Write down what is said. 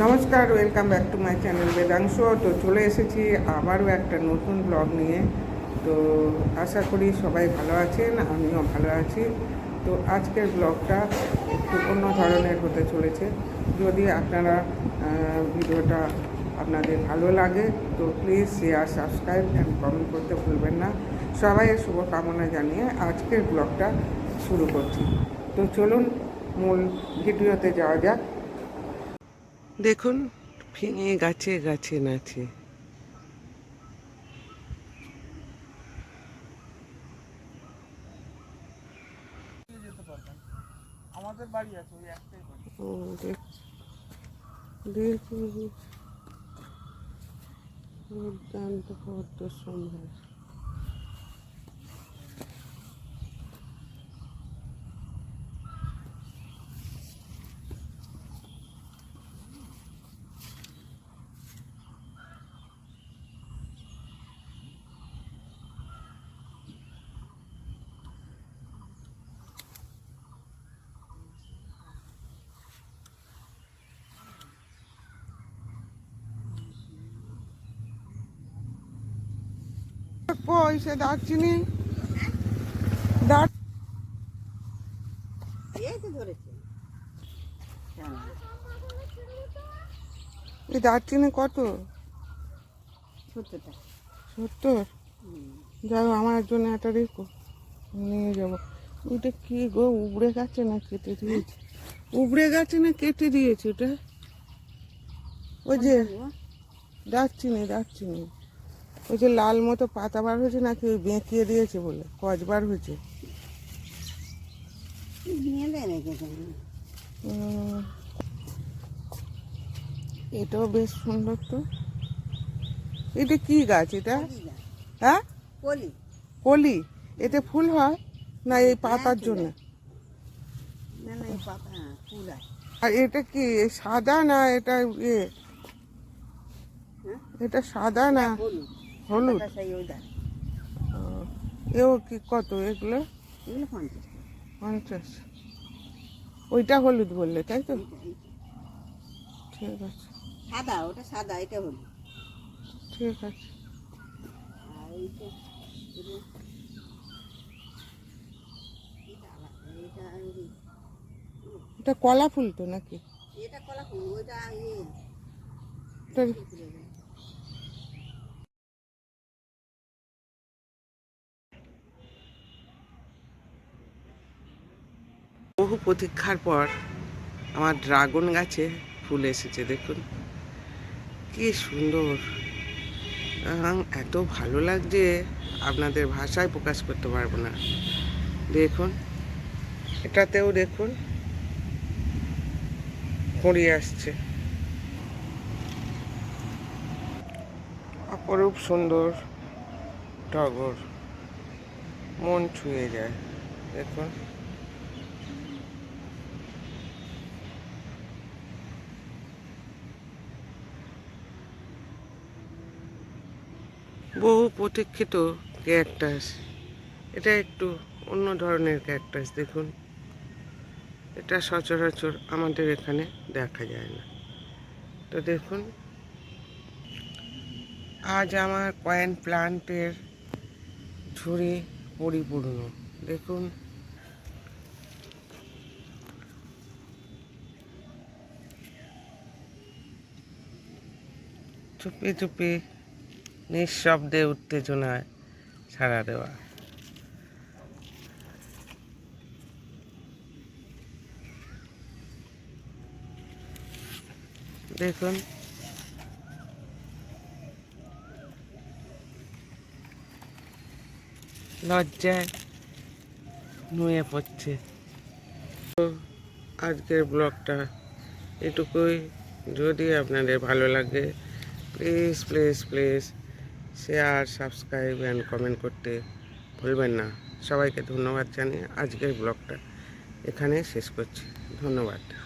নমস্কার welcome back to my channel Vedansh তো চলে এসেছি আবারও একটা নতুন ব্লগ নিয়ে। তো আশা করি সবাই ভালো আছেন, আমিও ভালো আছি। তো আজকের ব্লগটা একটু অন্য ধরনের হতে চলেছে। যদি আপনারা ভিডিওটা আপনাদের ভালো লাগে, তো please share subscribe and comment করতে ভুলবেন না। সবাইয়ের শুভকামনা জানিয়ে আজকের ব্লগটা শুরু করছি। তো চলুন মূল ভিডিওতে যাওয়া যাক। দেখুন ভেঙে গাছে গাছে নাচে। আমাদের বাড়ি আছে ওই একটাই দেখুন দুর্দান্ত পদ্ম সম্ভার পয়সা দারচিনি দার এই ধরেছে। এই দারচিনি কত? সত্তর? যাও আমার জন্য একটা রেখো নিয়ে যাব। ওইটা কি গো উবড়ে গেছে না কেটে দিয়েছে? উবড়ে গেছে না কেটে দিয়েছে ওটা? ওই যে দারচিনি দারচিনি ওই যে লাল মতো পাতা বার হয়েছে নাকি ওই বেঁকিয়ে দিয়েছে বলে কচ বার হয়েছে। এটাও বেশ সুন্দর তো। এটা কি গাছ এটা? হ্যাঁ? কলি। কলি? এতে ফুল হয় না এই পাতার জন্য? আর এটা কি সাদা না এটা ইয়ে হ্যাঁ? এটা সাদা না? হলুদ? এও কি কত এগুলো? এগুলো পঞ্চাশ। পঞ্চাশ। ওইটা হলুদ বললে তাই তো। ঠিক আছে। সাদা ওটা সাদা এটা হলুদ। ঠিক আছে। এটা কলা ফুল তো নাকি? এটা কলা ফুল ওইটা ইয়ে এটা ফুলের গাছ। বহু প্রতীক্ষার পর আমার ড্রাগন গাছে ফুল এসেছে, দেখুন। কি সুন্দর। এত ভালো লাগছে, আপনাদের ভাষায় প্রকাশ করতে পারব না। দেখুন, এটাতেও দেখুন কুড়ি আসছে। অপরূপ সুন্দর টগর, মন ছুঁয়ে যায়, দেখুন। বহু প্রতীক্ষিত ক্যাকটাস এটা একটু অন্য ধরনের ক্যাকটাস দেখুন। এটা সচরাচর আমাদের এখানে দেখা যায় না। তো দেখুন, আজ আমার কয়েন প্লান্টের ঝুড়ি পরিপূর্ণ। দেখুন। চুপি চুপি নিঃশব্দে উত্তেজনায় সাড়া দেওয়া। দেখুন। লজ্জায় নুয়ে পড়ছে। তো আজকের ব্লগটা এটুকুই। যদি আপনাদের ভালো লাগে please please please share subscribe and comment করতে ভুলবেন না। সবাইকে ধন্যবাদ জানিয়ে আজকের ব্লগটা এখানে শেষ করছি। ধন্যবাদ।